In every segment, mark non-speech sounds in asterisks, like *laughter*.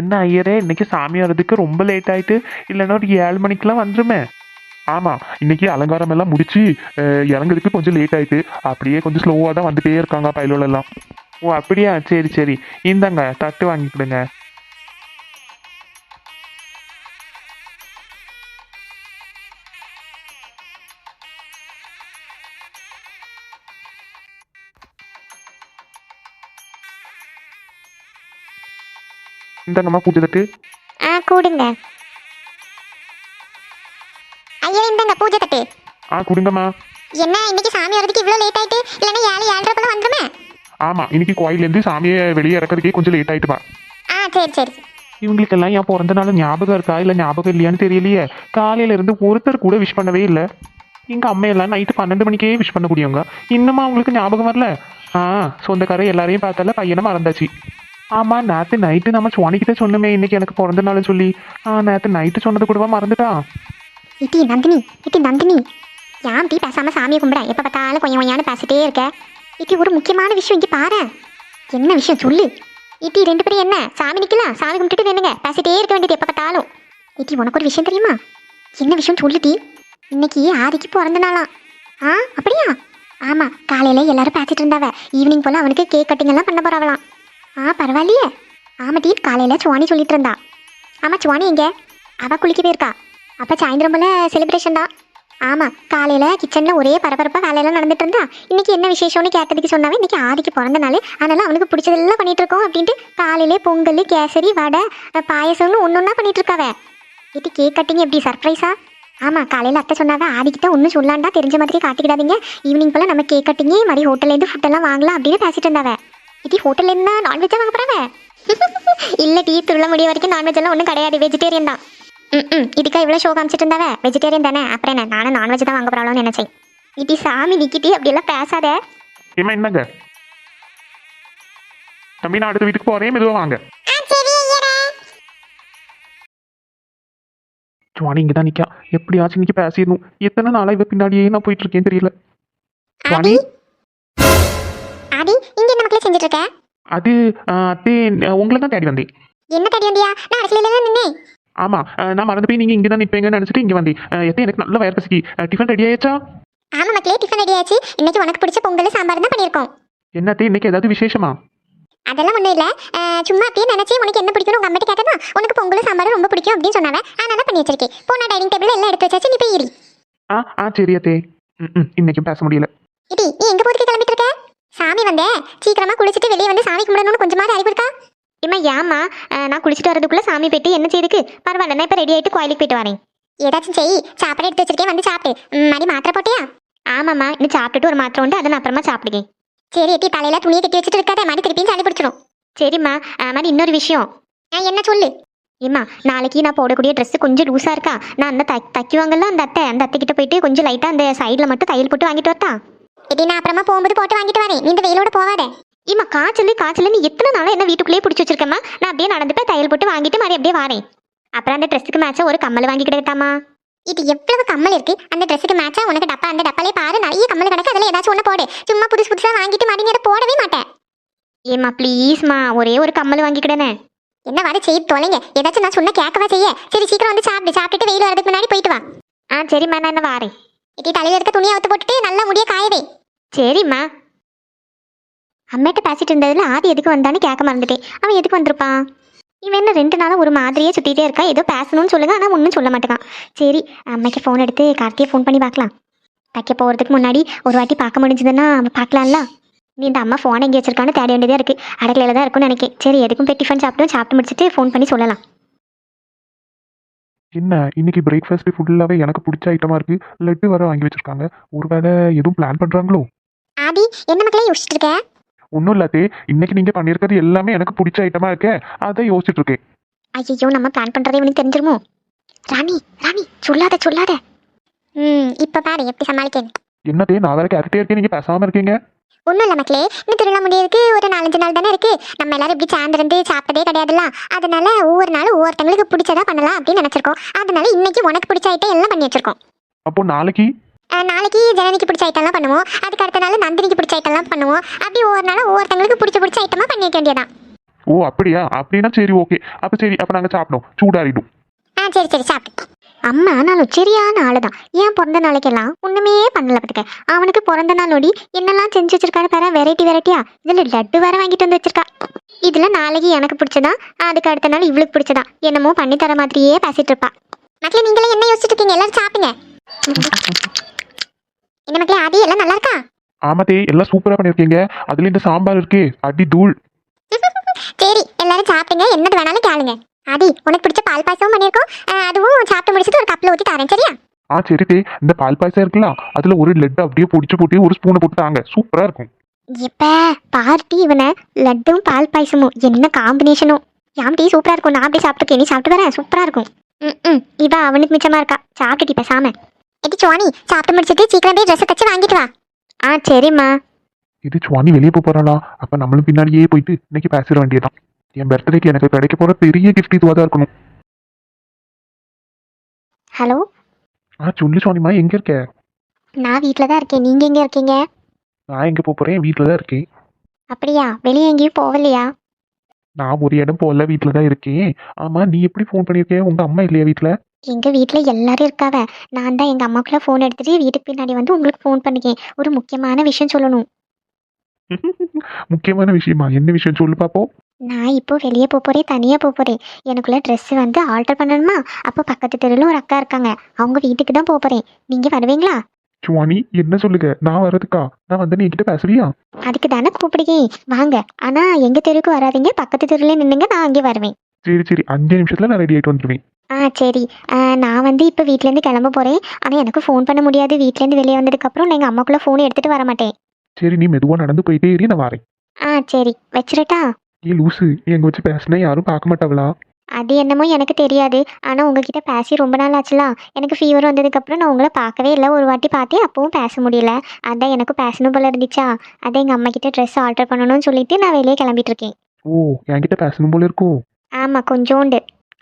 என்ன ஐயரே? இன்னைக்கு சாமி வர்றதுக்கு ரொம்ப லேட் ஆயிட்டு. இல்லைன்னா ஒரு ஏழு மணிக்கெல்லாம் வந்துருமே. ஆமாம் இன்னைக்கு அலங்காரம் எல்லாம் முடிச்சு இறங்குறதுக்கு கொஞ்சம் லேட் ஆயிட்டு. அப்படியே கொஞ்சம் ஸ்லோவாக தான் வந்துட்டே இருக்காங்க பயிலோலெல்லாம் ஓ அப்படியா? சரி சரி. இந்தாங்க தட்டு வாங்கிக்கிடுங்க இந்தாங்கம்மா பூஜை தட்டு. ஆ கூடுங்க. ஐயா இந்தங்க பூஜை தட்டு. ஆ கொடுங்கம்மா. என்ன இன்னைக்கு சாமி வரதுக்கு இவ்வளோ லேட் ஆயிட்டு? இல்லைன்னா ஏழு ஏழரை போல வந்துருமே? ஆமா இன்னைக்கு கோயிலேருந்து சாமியை வெளியே இறக்கறதுக்கே கொஞ்சம் லேட் ஆயிட்டுமா ஆ சரி சரி. இவங்களுக்கெல்லாம் என் பிறந்த நாள் ஞாபகம் இருக்கா? இல்லை ஞாபகம் இல்லையான்னு தெரியலையே. காலையில இருந்து ஒருத்தர் கூட விஷ் பண்ணவே இல்லை. எங்க அம்மையெல்லாம் நைட்டு பன்னெண்டு மணிக்கே விஷ் பண்ணக்கூடியவங்க. இன்னுமா அவங்களுக்கு ஞாபகம் வரல? ஆ சொந்தக்காரர் எல்லாரையும் பார்த்தால பையனை மறந்தாச்சு. ஆமா நேற்று நைட்டு நம்ம சுவானிக்கிட்ட சொன்னோமே இன்னைக்கு எனக்கு பிறந்த நாள் சொல்லி. ஆ நேற்று நைட்டு சொன்னது கூடவா மறந்துட்டா? இட்டி நந்தினி இட்டி நந்தினி. ஏன் டீ பேசாம சாமியை கும்பிட. எப்போ பார்த்தாலும் கொஞ்சம் கொஞ்சம் பேசிட்டே இருக்க. இட்டி ஒரு முக்கியமான விஷயம் இங்கே பாரு. என்ன விஷயம்? சொல்லு. இட்டி ரெண்டு பேரும் என்ன? சாமி நிற்கலாம் சாமி கும்பிட்டுட்டு நின்னுங்க பேசிட்டே இருக்க வேண்டியது எப்போ பார்த்தாலும். இட்டி உனக்கு ஒரு விஷயம் தெரியுமா? என்ன விஷயம் சொல்லு டி இன்னைக்கு ஆதிக்கு பிறந்த நாளாம். ஆ அப்படியா? ஆமாம் காலையில் எல்லாரும் பேசிட்டு இருந்தாவ. ஈவினிங் போல் அவனுக்கு கேக் கட்டிங் எல்லாம் பண்ண போறாவலாம் ஆ பரவாயில்லையே. ஆமாட்டி காலையில் சுவாணி சொல்லிட்டு இருந்தா. ஆமாம் சுவாணி எங்கே? அவள் குளிக்க போயிருக்கா. அப்போ சாயந்தரம் போல செலிப்ரேஷன் தான். ஆமாம் காலையில் கிச்சனில் ஒரே பரபரப்பாக வேலையெல்லாம் நடந்துட்டு இருந்தா. இன்றைக்கி என்ன விசேஷம்னு கேட்டதுக்கு சொன்னாவே இன்னைக்கு ஆதிக்கு பிறந்த நாள். அதனால் அவனுக்கு பிடிச்சதெல்லாம் பண்ணிகிட்டு இருக்கோம் அப்படின்ட்டு காலையிலே பொங்கல் கேசரி வடை பாயசம்னு ஒன்று ஒன்றா பண்ணிகிட்டு இருக்காவே. இது கேக் கட்டிங் எப்படி சர்ப்ரைஸா ஆமாம் காலையில் அத்தை சொன்னாங்க ஆதிக்கிட்ட ஒன்றும் சொல்லாண்டா தெரிஞ்ச மாதிரி காட்டிக்கிடாதீங்க. ஈவினிங் போல் நம்ம கேக் கட்டிங்க மாதிரி ஹோட்டல்லேருந்து ஃபுட்டெல்லாம் வாங்கலாம் அப்படின்னு பேசிட்டு இருந்தாவே. இது ஹோட்டல்லேருந்து தான் நான்வெஜ்ஜாக வாங்க போகிறாங்க *laughs* இல்லை டீ திருவிழா முடிய வரைக்கும் நான்வெஜ் எல்லாம் ஒன்றும் கிடையாது. வெஜிடேரியன் தான். ம் இதுக்கா இவ்வளோ ஷோ காமிச்சிட்டு இருந்தாவ? வெஜிடேரியன் தானே? அப்புறம் என்ன? நானும் நான்வெஜ் தான் வாங்க போகிறாளோன்னு நினச்சேன். இப்படி சாமி நிக்கிட்டி அப்படியெல்லாம் பேசாத. ஏமா என்னங்க? தம்பி நான் அடுத்த வீட்டுக்கு போறேன். மெதுவாக வாங்க. சுவாணி இங்கே தான் நிற்கா எப்படியாச்சும் இன்னைக்கு பேசிடணும். எத்தனை நாளாக இவ பின்னாடியே நான் போயிட்டு இருக்கேன் தெரியல. சுவாணி செஞ்சுட்டு இருக்க அது அத்தே உங்களை தான் தேடி வந்தேன். என்ன தடி வந்தியா? நான் அரசியல நின்னேன். ஆமாம் நான் மறந்து போய் நீங்கள் இங்கே தான் நிற்பீங்கன்னு நினச்சிட்டு இங்கே வந்தேன். எத்தே எனக்கு நல்ல வயர் பசிக்கு. டிஃபன் ரெடி ஆயிடுச்சா ஆமா மக்களே டிஃபன் ரெடி ஆச்சு. இன்னைக்கு உனக்கு பிடிச்ச பொங்கல் சாம்பார் தான் பண்ணியிருக்கோம். என்னத்தே இன்னைக்கு ஏதாவது விசேஷமா? அதெல்லாம் ஒன்றும் இல்லை. சும்மா அப்படியே நினைச்சு உனக்கு என்ன பிடிக்கும் உங்க அம்மிட்ட கேட்டதா உனக்கு பொங்கல் சாம்பார் ரொம்ப பிடிக்கும் அப்படின்னு சொன்னாங்க அதனால பண்ணி வச்சிருக்கேன். போனா டைனிங் டேபிள் எல்லாம் எடுத்து வச்சாச்சு நீ போய் இரு. ஆ ஆ சரி அத்தே. ம் இன்னைக்கும் பேச முடியல இடி நீ எங்க போதுக்கு கிளம்பிட்டு இருக்க சாமி சீக்கிரமா குளிச்சுட்டு வெளியே வந்து சாமி கும்பிடணும்னு கொஞ்சமாவது அறிவு இருக்கா? இம்மா ஏம்மா நான் குளிச்சுட்டு வரதுக்குள்ள சாமி போயிட்டு என்ன செய்யுதுக்கு பரவாயில்ல நான் இப்போ ரெடி ஆயிட்டு கோயிலுக்கு போயிட்டு வரேன். ஏதாச்சும் செய் சாப்பாடு எடுத்து வச்சிருக்கேன் வந்து சாப்பிடு. மாதிரி மாத்திரை போட்டியா? ஆமாம்மா இன்னும் சாப்பிட்டுட்டு ஒரு மாத்திரை உண்டு அதை நான் அப்புறமா சாப்பிடுவேன். சரி எட்டி தலையில துணியை கட்டி வச்சுட்டு இருக்காத மாதிரி திருப்பியும் சளி பிடிச்சிடும் சரிம்மா மாதிரி இன்னொரு விஷயம். நான் என்ன சொல்லு? ஏம்மா நாளைக்கு நான் போடக்கூடிய ட்ரெஸ்ஸு கொஞ்சம் லூஸாக இருக்கா? நான் அந்த தைக்குவாங்கல்ல அந்த அத்தை அந்த அத்தை கிட்ட போயிட்டு கொஞ்சம் லைட்டாக அந்த சைடில் மட்டும் தையல் போட்டு வாங்கிட்டு வரட்டா? நான் அப்புறமா போகும்போது போட்டு வாங்கிட்டு வரேன். இந்த வெயிலோட போவாதே இம்மா காய்ச்சல் காய்ச்சல் நீ எத்தனை நாளாக என்ன வீட்டுக்குள்ளேயே பிடிச்சி வச்சிருக்கேம்மா? நான் அப்படியே நடந்து போய் தையல் போட்டு வாங்கிட்டு மாதிரி அப்படியே வரேன். அப்புறம் அந்த ட்ரெஸ்ஸுக்கு மேட்சா ஒரு கம்மல் வாங்கி கிடைத்தாமா இது எவ்வளவு கம்மல் இருக்கு? அந்த ட்ரெஸ்ஸுக்கு மேட்சா உனக்கு டப்பா அந்த டப்பாலே பாரு நிறைய கம்மல் கிடக்கு. அதில் ஏதாச்சும் ஒன்று போடு. சும்மா புதுசு புதுசாக வாங்கிட்டு மாதிரி போடவே மாட்டேன். ஏம்மா ப்ளீஸ்மா ஒரே ஒரு கம்மல் வாங்கிக்கிடனே என்ன வர செய்து தொலைங்க. ஏதாச்சும் நான் சொன்ன கேட்கவா செய்ய? சரி சீக்கிரம் வந்து சாப்பிடு. சாப்பிட்டுட்டு வெயில் வரதுக்கு முன்னாடி போயிட்டு வா. ஆ சரிம்மா நான் என்ன வாரேன். இட்டி தலையில இருக்க துணியை அவுத்து போட்டுட்டு நல்லா முடிய காயவே. சரிம்மா. அம்மிட்ட பேசிட்டு இருந்ததுல ஆதி எதுக்கு வந்தான்னு கேட்க மறந்துட்டேன் அவன் எதுக்கு வந்திருப்பான்? இவன் என்ன ரெண்டு நாளாக ஒரு மாதிரியே சுற்றிட்டே இருக்கா? ஏதோ பேசணும்னு சொல்லுங்க ஆனால் ஒன்றும் சொல்ல மாட்டேங்கான். சரி அம்மைக்கு ஃபோன் எடுத்து கார்த்தியை ஃபோன் பண்ணி பார்க்கலாம். தைக்க போகிறதுக்கு முன்னாடி ஒரு வாட்டி பார்க்க முடிஞ்சதுன்னா பார்க்கலாம்ல? நீ இந்த அம்மா ஃபோன் எங்கே வச்சிருக்கான்னு தேட வேண்டியதாக இருக்குது அடக்கலையில் தான் இருக்கும்னு நினைக்கிறேன் சரி எதுக்கும் போய் டிஃபன் சாப்பிட்டு சாப்பிட்டு முடிச்சுட்டு ஃபோன் பண்ணி சொல்லலாம். என்ன இன்னைக்கு பிரேக்ஃபாஸ்ட் ஃபுல்லாகவே எனக்கு பிடிச்ச ஐட்டமாக இருக்கு லட்டு வர வாங்கி வச்சிருக்காங்க. ஒருவேளை எதுவும் பிளான் பண்ணுறாங்களோ ஆதி என்ன மக்களே யோசிச்சுட்டு இருக்க? ஒன்றும் இல்லாதே இன்னைக்கு நீங்கள் பண்ணியிருக்கிறது எல்லாமே எனக்கு பிடிச்ச ஐட்டமாக இருக்கே அதை யோசிச்சுட்டு இருக்கேன். ஐயோ நம்ம பிளான் பண்ணுறதே இவனுக்கு தெரிஞ்சிருமோ? ராணி ராணி சொல்லாத சொல்லாத. ம் இப்போ பாரு எப்படி சமாளிக்கேன் என்னதே நான் வேற கேரக்டே இருக்கேன் நீங்கள் பேசாமல் இருக்கீங்க. ஒன்றும் இல்லை மக்களே. இன்னும் திருவிழா முடியறதுக்கு ஒரு நாலஞ்சு நாள் தானே இருக்கு. நம்ம எல்லாரும் இப்படி சேர்ந்துருந்து சாப்பிட்டதே கிடையாதுல்ல. அதனால ஒவ்வொரு நாளும் ஒவ்வொருத்தங்களுக்கு பிடிச்சதா பண்ணலாம் அப்படின்னு நினச்சிருக்கோம். அதனால இன்னைக்கு உனக்கு பிடிச்ச ஐட்டம் எல்லாம் பண்ணி வச்சிருக்கோம். அப்போ நாளைக்கு? நாளைக்கு ஜனனிக்கு பிடிச்ச ஐட்டம்லாம் பண்ணுவோம். அதுக்கு அடுத்த நாள் நந்தினிக்கு பிடிச்ச ஐட்டம்லாம் பண்ணுவோம். அப்படி ஒவ்வொரு நாளும் ஒவ்வொருத்தங்களுக்கு பிடிச்ச பிடிச்ச ஐட்டமாக பண்ணி வைக்க வேண்டியதான் ஓ அப்படியா? அப்படின்னா சரி ஓகே. அப்ப சரி அப்ப நாங்க சாப்பிடும் சூடாறிடும். ஆ சரி சரி சாப்பிட்டு அம்மா நானும் சரியான ஆளுதான். ஏன் பிறந்த நாளைக்கெல்லாம் ஒண்ணுமே பண்ணல பார்த்துக்க? அவனுக்கு பிறந்த நாளோடி என்னெல்லாம் செஞ்சு வச்சிருக்காரு பாரு வெரைட்டி வெரைட்டியா இதுல லட்டு வேற வாங்கிட்டு வந்து வச்சிருக்கா. இதுல நாளைக்கு எனக்கு பிடிச்சதா? அதுக்கு அடுத்த நாள் இவளுக்கு பிடிச்சதா? என்னமோ பண்ணி தர மாதிரியே பேசிட்டு இருப்பா. மக்களே நீங்களே என்ன யோசிச்சுட்டு இருக்கீங்க? எல்லாரும் சாப்பிடுங்க. என்ன மக்களே ஆதி எல்லாம் நல்லா இருக்கா? ஆமாத்தே எல்லாம் சூப்பரா பண்ணிருக்கீங்க அதுல இந்த சாம்பார் இருக்கே அடி தூள். சரி எல்லாரும் சாப்பிடுங்க. என்னது வேணாலும் கேளுங்க. ஆதி உனக்கு பிடிச்ச பால் பாயசமும் பண்ணியிருக்கோம் அதுவும் சாப்பிட்டு முடிச்சிட்டு ஒரு கப்பில் ஊற்றி தரேன் சரியா? ஆ சரி தே இந்த பால் பாயசம் இருக்குல்ல அதுல ஒரு லட்டு அப்படியே பிடிச்சி போட்டு ஒரு ஸ்பூனை போட்டு தாங்க. சூப்பரா இருக்கும். இப்ப பார்ட்டி இவனை லட்டும் பால் பாயசமும். என்ன காம்பினேஷனும் யாம் டீ சூப்பரா இருக்கும். நான் அப்படியே சாப்பிட்டுருக்கேன். நீ சாப்பிட்டு வரேன் சூப்பரா இருக்கும். ம் ம். இவ அவனுக்கு மிச்சமா இருக்கா? சாப்பிட்டுட்டு பேசாம எடி சுவாணி சாப்பிட்டு முடிச்சிட்டு சீக்கிரம் போய் ட்ரெஸ் தச்சு வாங்கிட்டு வா. ஆ சரிம்மா. இது சுவாமி வெளியே போக அப்ப நம்மளும் பின்னாடியே போயிட்டு இன்னைக்கு பேசிட வேண்டியதான் என் பர்த்டேக்கு எனக்கு கிடைக்க போற பெரிய கிஃப்ட் இதுவாக தான் இருக்கணும். ஹலோ ஆ சொல்லு சுவாமிமா எங்க இருக்க? நான் வீட்டில் தான் இருக்கேன். நீங்க எங்க இருக்கீங்க? நான் எங்க போக போறேன்? வீட்டில் தான் இருக்கேன். அப்படியா? வெளியே எங்கேயும் போகலையா நான் ஒரு இடம் போகல வீட்டில் தான் இருக்கேன். ஆமா நீ எப்படி ஃபோன் பண்ணியிருக்கேன் உங்க அம்மா இல்லையா வீட்டில் எங்க வீட்டில் எல்லாரும் இருக்காவ. நான் தான் எங்க அம்மாக்குள்ள ஃபோன் எடுத்துட்டு வீட்டுக்கு பின்னாடி வந்து உங்களுக்கு ஃபோன் பண்ணிக்கேன். ஒரு முக்கியமான விஷயம் சொல்லணும். *laughs* முக்கியமான விஷயமா? என்ன விஷயம்? சொல்லு பாப்போம். நான் இப்போ வெளியே போக போறேன் தனியாக போக போறேன். எனக்குள்ள ட்ரெஸ் வந்து ஆல்டர் பண்ணணுமா? அப்போ பக்கத்து தெருவில் ஒரு அக்கா இருக்காங்க. அவங்க வீட்டுக்கு தான் போக போறேன். நீங்க வருவீங்களா? சுவாமி என்ன சொல்லுங்க? நான் வர்றதுக்கா? நான் வந்து நீ பேசுவியா? அதுக்கு தானே கூப்பிடுக்கேன் வாங்க. ஆனா எங்க தெருவுக்கு வராதீங்க. பக்கத்து தெருவில் நின்னுங்க நான் அங்கே வருவேன். சரி சரி. அஞ்சு நிமிஷத்துல நான் ரெடி ஆயிட்டு வந்துடுவேன் ஆ சரி. நான் வந்து இப்போ வீட்லேருந்து கிளம்ப போகிறேன் ஆனால் எனக்கு ஃபோன் பண்ண முடியாது. வீட்லேருந்து வெளியே வந்ததுக்கப்புறம் நான் எங்கள் அம்மாக்குள்ளே ஃபோன் எடுத்துகிட்டு வர மாட்டேன். சரி நீ மெதுவா நடந்து போயிட்டே இரு. நான் வரேன். ஆ சரி. வச்சிரட்டா ஏ லூசு எங்க வச்சு பேசினா யாரும் பார்க்க மாட்டாங்களா? அது என்னமோ எனக்கு தெரியாது. ஆனால் உங்ககிட்ட பேசி ரொம்ப நாள் ஆச்சுலாம் எனக்கு ஃபீவர் வந்ததுக்கப்புறம் நான் உங்களை பார்க்கவே இல்லை. ஒரு வாட்டி பார்த்தேன் அப்பவும் பேச முடியல. அதான் எனக்கு பேசணும் போல இருந்துச்சா? அதான் எங்கள் அம்மா கிட்ட ட்ரெஸ் ஆல்டர் பண்ணணும்னு சொல்லிட்டு நான் வெளியே கிளம்பிட்டு இருக்கேன். ஓ என்கிட்ட பேசணும் போல இருக்கும். ஆமாம் கொஞ்சோண்டு.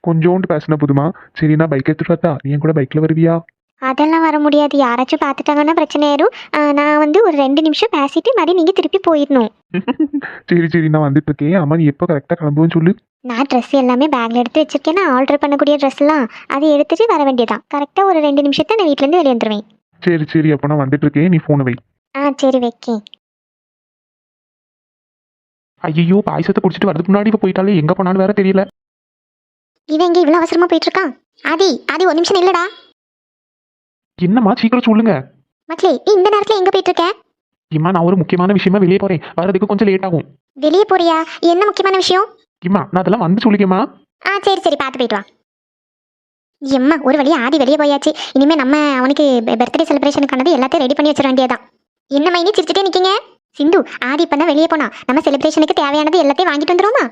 கொஞ்சோண்டு பேசின போதுமா? சரி நான் பைக் எடுத்துட்டு வரட்டா? நீ என் கூட பைக்ல வருவியா? அதெல்லாம் வர முடியாது. யாராச்சும் பார்த்துட்டாங்கன்னா பிரச்சனை ஆயிரும். நான் வந்து ஒரு ரெண்டு நிமிஷம் பேசிட்டு மறுபடியும் நீங்கள் திருப்பி போயிடணும். *laughs* சரி சரி நான் வந்துட்டு இருக்கேன் அம்மா நீ எப்போ கரெக்டாக கிளம்புவேன்னு சொல்லு. நான் ட்ரெஸ் எல்லாமே பேக்கில் எடுத்து வச்சிருக்கேன். நான் ஆல்டர் பண்ணக்கூடிய ட்ரெஸ்லாம் அதை எடுத்துட்டு வர வேண்டியதான் கரெக்டாக ஒரு ரெண்டு நிமிஷத்தை நான் வீட்டிலேருந்து வெளியே வந்துடுவேன் சரி சரி அப்போ நான் வந்துட்டு இருக்கேன் நீ ஃபோனை வை. ஆ சரி வைக்கேன். ஐயோ பாயசத்தை குடிச்சிட்டு வரதுக்கு முன்னாடி இப்போ போயிட்டாலே எங்க போனாலும் வேற தெரியல. இவன் எங்கே இவ்வளோ அவசரமா போயிட்டு இருக்கான் ஆதி ஆதி ஒரு நிமிஷம் இல்லடா என்னம்மா சீக்கிரம் சொல்லுங்க. மக்களே நீ இந்த நேரத்தில் எங்கே போயிட்டு இருக்க இம்மா நான் ஒரு முக்கியமான விஷயமா வெளியே போறேன். வரதுக்கு கொஞ்சம் லேட் ஆகும். வெளியே போறியா? என்ன முக்கியமான விஷயம்? இம்மா நான் அதெல்லாம் வந்து சொல்லிக்கம்மா. ஆ சரி சரி பார்த்து போயிட்டு வா. எம்மா ஒரு வழியா ஆதி வெளியே போயாச்சு. இனிமே நம்ம அவனுக்கு பர்த்டே செலிப்ரேஷனுக்கானது எல்லாத்தையும் ரெடி பண்ணி வச்சிட வேண்டியதான் என்ன மைனி சிரிச்சுட்டே நிக்கீங்க? சிந்து ஆதி இப்ப வெளியே போனா. நம்ம செலிப்ரேஷனுக்கு தேவையானது எல்லாத்தையும் வாங்கிட்டு வந்துருவோமா?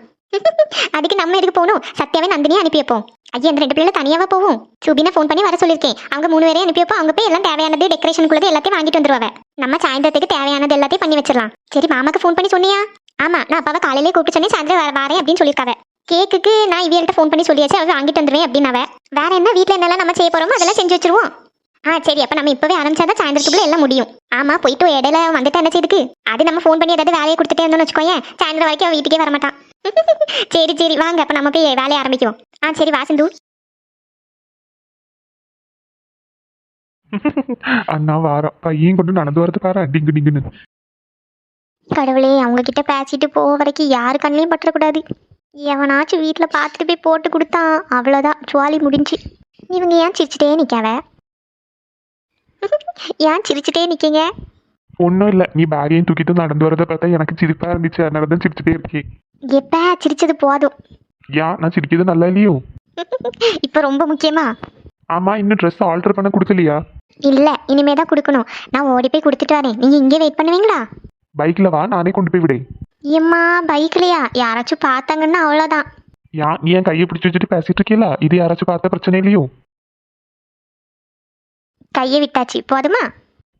அதுக்கு நம்ம எதுக்கு போகணும்? சத்யாவே நந்தினியை அனுப்பி வைப்போம். ஐயா இந்த ரெண்டு பிள்ளை தனியாவா போவோம் சுபினா ஃபோன் பண்ணி வர சொல்லியிருக்கேன். அவங்க மூணு பேரையும் அனுப்பி வைப்போம். அவங்க போய் எல்லாம் தேவையானது டெக்கரேஷனுக்குள்ளது எல்லாத்தையும் வாங்கிட்டு வந்துருவாங்க. நம்ம சாயந்தரத்துக்கு தேவையானது எல்லாத்தையும் பண்ணி வச்சிடலாம். சரி மாமாக்கு ஃபோன் பண்ணி சொன்னியா? ஆமா நான் அப்பாவை காலையிலே கூப்பிட்டு சொன்னேன் சாயந்தரம் வர- வரேன் அப்படின்னு சொல்லியிருக்காங்க கேக்குக்கு நான் இவியல்கிட்ட ஃபோன் பண்ணி சொல்லியாச்சு அவள் வாங்கிட்டு வந்துருவேன் அப்படின்னு அவ வேற என்ன வீட்ல என்னெல்லாம் நம்ம செய்ய போறோமோ அதெல்லாம் செஞ்சு வச்சிருவோம். ஆ சரி அப்ப நம்ம இப்பவே ஆரம்பிச்சாதான் சாயந்தரத்துக்குள்ள எல்லாம் முடியும். ஆமா போயிட்டு இடையில வந்துட்டு என்ன செய்யுதுக்கு? அது நம்ம ஃபோன் பண்ணி ஏதாவது வேலையை கொடுத்துட்டே இருந்தோம்னு வச்சுக்கோயேன் சாயந்தரம் வரைக்கும் அவ வீட்டுக்கே வரமாட்டான். சரி சரி வாங்க அப்ப நம்ம போய் வேலையை ஆரம்பிக்குவோம். ஆ சரி வாசந்து அண்ணா வாரம் பையன் கொண்டு நடந்து வரது பாரு டிங்கு டிங்குன்னு. கடவுளே அவங்க கிட்ட பேசிட்டு போக வரைக்கும் யாரு கண்ணிலையும் பற்றக்கூடாது. எவனாச்சும் வீட்டில் பார்த்துட்டு போய் போட்டு கொடுத்தான். அவ்வளோதான் சுவாலி முடிஞ்சு. இவங்க ஏன் சிரிச்சுட்டே நிற்காவ ஏன் சிரிச்சுட்டே நிற்கீங்க ஒன்றும் இல்லை நீ பேகையும் தூக்கிட்டு நடந்து வரதை பார்த்தா எனக்கு சிரிப்பா இருந்துச்சு. அதனால தான் சிரிச்சுட்டே இருக்கேன். எப்போ சிரிச்சது போதும். ஏன் நான் சிரிக்கிறது நல்லா இல்லையோ? *laughs* இப்போ ரொம்ப முக்கியமா? ஆமா இன்னும் ட்ரெஸ் ஆல்டர் பண்ண கொடுக்கலையா? இல்லை இனிமே தான் கொடுக்கணும். நான் ஓடி போய் கொடுத்துட்டு வரேன். நீங்கள் இங்கே வெயிட் பண்ணுவீங்களா? பைக்ல வா நானே கொண்டு போய் விடேன். ஏம்மா பைக்லையா யாராச்சும் பார்த்தாங்கன்னா அவ்வளோதான் ஏன் நீ என் கையை பிடிச்சி வச்சுட்டு பேசிட்டு இருக்கீல? இது யாராச்சும் பார்த்த பிரச்சனை இல்லையோ? கையை விட்டாச்சு. போதுமா?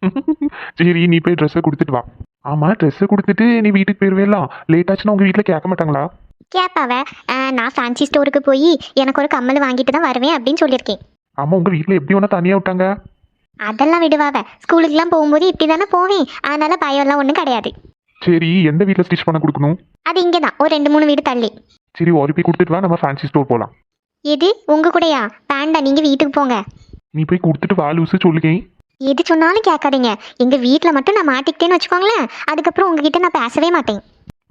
*laughs* சரி நீ போய் ட்ரெஸ்ஸை கொடுத்துட்டு வா. ஆமா ட்ரெஸ்ஸை கொடுத்துட்டு நீ வீட்டுக்கு போயிருவேலாம் லேட் ஆச்சுன்னா உங்க வீட்டில் கேட்க மாட்டாங்களா? கேப்பாவ. அஹ், நான் ஃபேன்சி ஸ்டோருக்கு போய் எனக்கு ஒரு கம்மல் வாங்கிட்டு தான் வருவேன் அப்படின்னு சொல்லியிருக்கேன். ஆமா உங்க வீட்டில் எப்படி ஒன்றா தனியா விட்டாங்க? அதெல்லாம் விடுவாவ. ஸ்கூலுக்குலாம் போகும்போது இப்படி தானே போவேன். அதனால பயம்லாம் ஒன்றும் கிடையாது. சரி எந்த வீட்டில் ஸ்டிச் பண்ண கொடுக்கணும்? அது இங்கே தான் ஒரு ரெண்டு மூணு வீடு தள்ளி. சரி ஒரு போய் கொடுத்துட்டு வா நம்ம ஃபேன்சி ஸ்டோர் போகலாம் எது? உங்க கூடயா? வேண்டாம் நீங்க வீட்டுக்கு போங்க. நீ போய் கொடுத்துட்டு வா லூசு சொல்லுகேன். எது சொன்னாலும் கேட்காதீங்க. எங்க வீட்ல மட்டும் நான் மாட்டிக்கிட்டேன்னு வச்சுக்கோங்களேன். அதுக்கப்புறம் உங்ககிட்ட நான் பேசவே மாட்டேன்.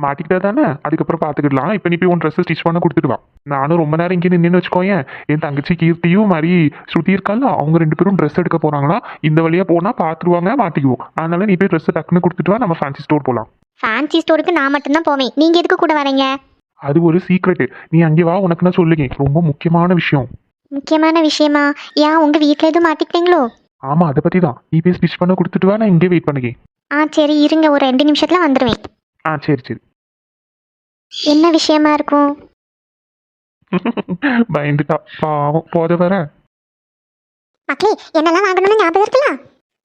மாட்டிக்கிட்டா தானே? அதுக்கப்புறம் பார்த்துக்கிடலாம் இப்போ நீ போய் உன் ட்ரெஸ்ஸை ஸ்டிச் பண்ண கொடுத்துட்டு வா நானும் ரொம்ப நேரம் இங்கே நின்று வச்சுக்கோயேன். என் தங்கச்சி கீர்த்தியும் மாதிரி ஸ்ருதி இருக்கால அவங்க ரெண்டு பேரும் ட்ரெஸ் எடுக்க போகிறாங்களா இந்த வழியாக போனால் பார்த்துருவாங்க மாட்டிக்குவோம். அதனால நீ போய் ட்ரெஸ்ஸை டக்குன்னு கொடுத்துட்டு நம்ம ஃபேன்சி ஸ்டோர் போகலாம் ஃபேன்சி ஸ்டோருக்கு நான் மட்டும்தான் போவேன். நீங்க எதுக்கு கூட வரீங்க? அது ஒரு சீக்ரெட்டு நீ அங்கே வா உனக்கு நான் சொல்லுங்க. ரொம்ப முக்கியமான விஷயம். முக்கியமான விஷயமா? ஏன் உங்க வீட்ல எதுவும் மாட்டிக்கிட்டீங்களோ? ஆமாம் அதை பற்றி தான் நீ போய் ஸ்டிச் பண்ண கொடுத்துட்டு வா நான் இங்கே வெயிட் பண்ணுங்க ஆ சரி இருங்க ஒரு ரெண்டு நிமிஷத்துல வந்துடுவேன் ஆ சரி சரி. என்ன விஷயமா இருக்கும்? *laughs* பயந்துட்டா. பாவம் போத வர. மக்களே என்னெல்லாம் வாங்கணும்னு ஞாபகம் இருக்குல்ல?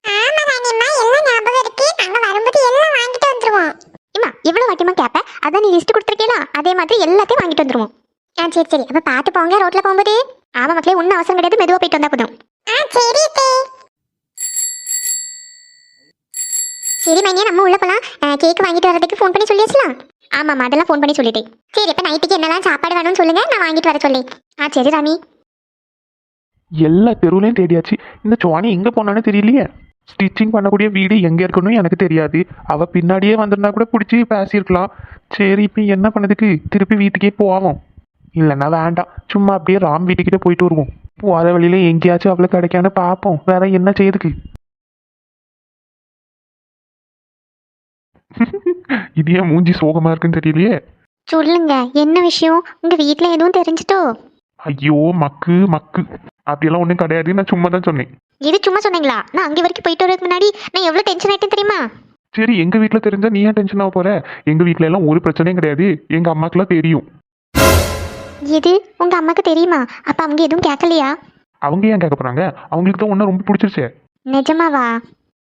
ஆமா ராணிம்மா எல்லாம் ஞாபகம் இருக்கு? நாங்க வரும்போது எல்லாம் வாங்கிட்டு வந்துருவோம். இம்மா எவ்வளவு வாட்டிமா கேப்ப? அதான் நீ லிஸ்ட் கொடுத்துருக்கீங்களா அதே மாதிரி எல்லாத்தையும் வாங்கிட்டு வந்துருவோம். ஆ சரி சரி. அப்ப பார்த்து போங்க ரோட்ல போகும்போது. ஆமா மக்களே ஒன்றும் அவசரம் கிடையாது. மெதுவா போயிட்டு வந்தா போதும். ஆ சரி. சரி மைனியா நம்ம உள்ள போலாம். கேக் வாங்கிட்டு வரதுக்கு ஃபோன் பண்ணி சொல்லியாச்சுலாம் ஆமாம் அதெல்லாம் ஃபோன் பண்ணி சொல்லிட்டேன். சரி இப்போ நைட்டுக்கு என்னெல்லாம் சாப்பாடு வேணும்னு சொல்லுங்க நான் வாங்கிட்டு வர சொல்லி ஆ சரி ராணி. எல்லா தெருவுலையும் தேடியாச்சு. இந்த சுவானி எங்கே போனான்னு தெரியலையே. ஸ்டிச்சிங் பண்ணக்கூடிய வீடு எங்கே இருக்கணும் எனக்கு தெரியாது. அவள் பின்னாடியே வந்திருந்தா கூட பிடிச்சி பேசியிருக்கலாம். சரி இப்போ என்ன பண்ணதுக்கு? திருப்பி வீட்டுக்கே போவோம். இல்லைன்னா வேண்டாம். சும்மா அப்படியே ராம் வீட்டுக்கிட்ட போயிட்டு வருவோம். போகிற வழியில எங்கேயாச்சும் அவளை கிடைக்கான்னு பார்ப்போம். வேற என்ன செய்யுதுக்கு இது ஏன் மூஞ்சி சோகமா இருக்குன்னு தெரியலையே? சொல்லுங்க என்ன விஷயம்? உங்க வீட்ல எதுவும் தெரிஞ்சிட்டோ? ஐயோ மக்கு மக்கு. அப்படியெல்லாம் ஒன்றும் கிடையாது நான் சும்மா தான் சொன்னேன். இது சும்மா சொன்னீங்களா? நான் அங்கே வரைக்கும் போயிட்டு வரதுக்கு முன்னாடி நான் எவ்வளவு டென்ஷன் ஆயிட்டேன் தெரியுமா? சரி எங்க வீட்ல தெரிஞ்சா நீ ஏன் டென்ஷன் ஆக போற? எங்க வீட்ல எல்லாம் ஒரு பிரச்சனையும் கிடையாது. எங்க அம்மாக்கெல்லாம் தெரியும். எது? உங்க அம்மாக்கு தெரியுமா? அப்ப அவங்க எதுவும் கேட்கலையா? அவங்க ஏன் கேட்க போறாங்க? அவங்களுக்கு தான் ஒன்றும் ரொம்ப பிடிச்சிருச்சே. நிஜமாவா?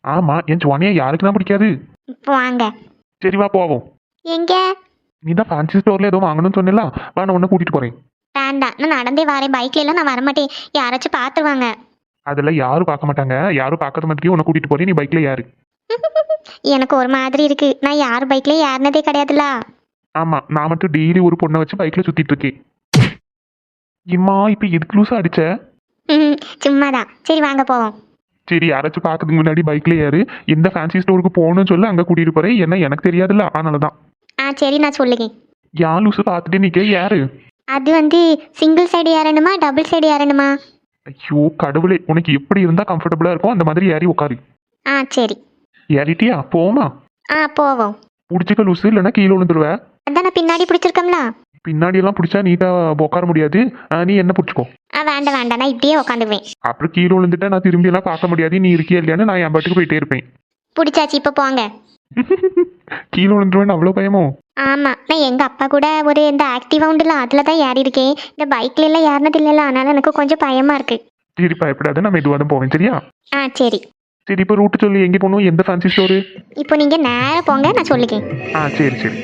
ஆமா என் சுவானியா யாருக்கு தான் பிடிக்காது. இப்போ வாங்க. சரி வா போவோம். எங்க? நீ தான் ஃபேன்சி ஸ்டோர்ல ஏதோ வாங்கணும்னு சொன்னல வா நான் உன்னை கூட்டிட்டு போறேன். வேண்டாம். நான் நடந்தே வரேன். பைக்ல எல்லாம் நான் வரமாட்டேன். யாராச்சும் பார்த்துருவாங்க. அதெல்லாம் யாரும் பார்க்க மாட்டாங்க. யாரும் பார்க்காத மாதிரியே உன்னை கூட்டிட்டு போறேன். நீ பைக்ல யாரு *laughs* எனக்கு ஒரு மாதிரி இருக்கு. நான் யார் பைக்லயும் ஏறினதே கிடையாதுல ஆமா நான் மட்டும் டெய்லி ஒரு பொண்ணை வச்சு பைக்ல சுத்திட்டு இருக்கேன். இம்மா இப்ப எதுக்கு லூசா அடிச்ச? ம், *laughs* சும்மாதான். சரி வாங்க போவோம். சரி யாராச்சும் பார்க்கறதுக்கு முன்னாடி பைக்ல ஏறு. எந்த ஃபேன்சி ஸ்டோருக்கு போகணும்னு சொல்லி அங்க கூட்டிட்டு போறேன். ஏன்னா எனக்கு தெரியாதுல்ல அதனால தான் ஆ சரி நான் சொல்லுங்க யான் லூசு பார்த்துட்டே நிக்க யாரு? அது வந்து சிங்கிள் சைடு ஏறணுமா டபுள் சைடு ஏறணுமா? ஐயோ கடவுளே உனக்கு எப்படி இருந்தா கம்ஃபர்டபுளா இருக்கும் அந்த மாதிரி ஏறி உட்காரு ஆ சரி. ஏறிட்டியா? போமா ஆ போவோம். பிடிச்சிக்க லூசு இல்லைன்னா கீழே விழுந்துருவ. அதான் நான் பின்னாடி பிடிச்சிருக்கோம்ல பின்னாடி எல்லாம் பிடிச்சா நீட்டா உட்கார முடியாது. நீ என்ன பிடிச்சிக்கோ. ஆ வேண்டாம் வேண்டாம் நான் இப்படியே உட்காந்துக்குவேன். அப்புறம் கீழே விழுந்துட்டா நான் திரும்பி எல்லாம் பார்க்க முடியாது. நீ இருக்கியா இல்லையான்னு நான் என் பாட்டுக்கு போயிட்டே இருப்பேன். பிடிச்சாச்சு இப்போ போங்க. *laughs* கீழே விழுந்துருவேன் அவ்வளோ பயமோ? ஆமாம் நான் எங்கள் அப்பா கூட ஒரு இந்த ஆக்டிவா உண்டுல அதில் தான் ஏறி இருக்கேன். இந்த பைக்ல எல்லாம் ஏறினது இல்லைல்ல அதனால எனக்கு கொஞ்சம் பயமா இருக்கு. சரி பயப்படாத. நான் மெதுவாக தான் போவேன் சரியா? ஆ சரி. சரி இப்போ ரூட் சொல்லி எங்கே போகணும் எந்த ஃபேன்சி ஸ்டோர் இப்போ நீங்க நேரா போங்க நான் சொல்லிக்கேன் ஆ சரி சரி.